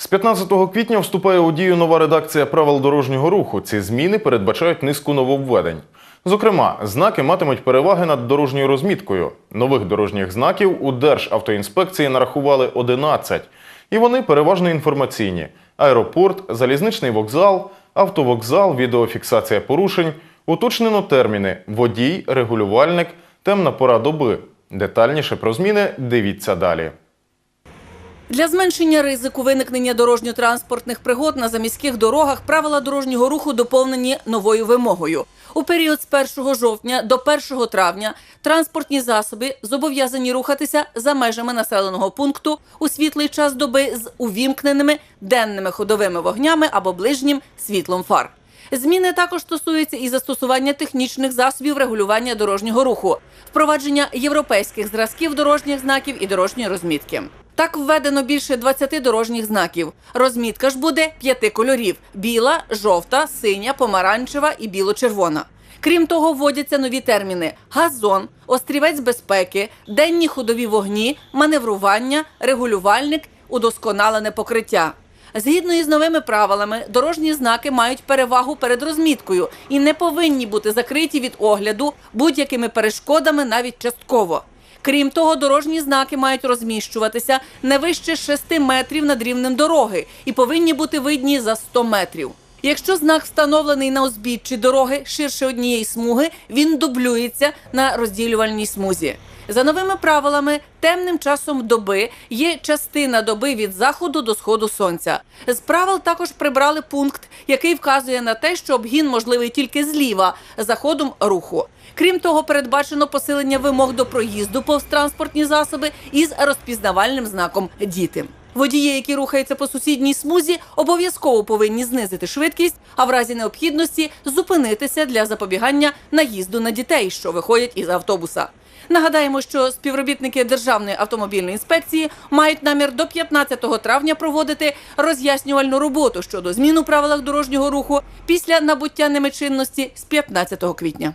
З 15 квітня вступає у дію нова редакція правил дорожнього руху. Ці зміни передбачають низку нововведень. Зокрема, знаки матимуть переваги над дорожньою розміткою. Нових дорожніх знаків у Державтоінспекції нарахували 11. І вони переважно інформаційні: аеропорт, залізничний вокзал, автовокзал, відеофіксація порушень. Уточнено терміни водій, регулювальник, темна пора доби. Детальніше про зміни дивіться далі. Для зменшення ризику виникнення дорожньо-транспортних пригод на заміських дорогах правила дорожнього руху доповнені новою вимогою. У період з 1 жовтня до 1 травня транспортні засоби зобов'язані рухатися за межами населеного пункту у світлий час доби з увімкненими денними ходовими вогнями або ближнім світлом фар. Зміни також стосуються і застосування технічних засобів регулювання дорожнього руху, впровадження європейських зразків дорожніх знаків і дорожньої розмітки. Так введено більше 20 дорожніх знаків. Розмітка ж буде п'яти кольорів: біла, жовта, синя, помаранчева і біло-червона. Крім того, вводяться нові терміни: газон, острівець безпеки, денні ходові вогні, маневрування, регулювальник, удосконалене покриття. Згідно із новими правилами, дорожні знаки мають перевагу перед розміткою і не повинні бути закриті від огляду будь-якими перешкодами, навіть частково. Крім того, дорожні знаки мають розміщуватися не вище 6 метрів над рівнем дороги і повинні бути видні за 100 метрів. Якщо знак встановлений на узбіччі дороги ширше однієї смуги, він дублюється на розділювальній смузі. За новими правилами, темним часом доби є частина доби від заходу до сходу сонця. З правил також прибрали пункт, який вказує на те, що обгін можливий тільки зліва за ходом руху. Крім того, передбачено посилення вимог до проїзду повз транспортні засоби із розпізнавальним знаком діти. Водії, які рухаються по сусідній смузі, обов'язково повинні знизити швидкість, а в разі необхідності зупинитися для запобігання наїзду на дітей, що виходять із автобуса. Нагадаємо, що співробітники Державної автомобільної інспекції мають намір до 15 травня проводити роз'яснювальну роботу щодо змін у правилах дорожнього руху після набуття ними чинності з 15 квітня.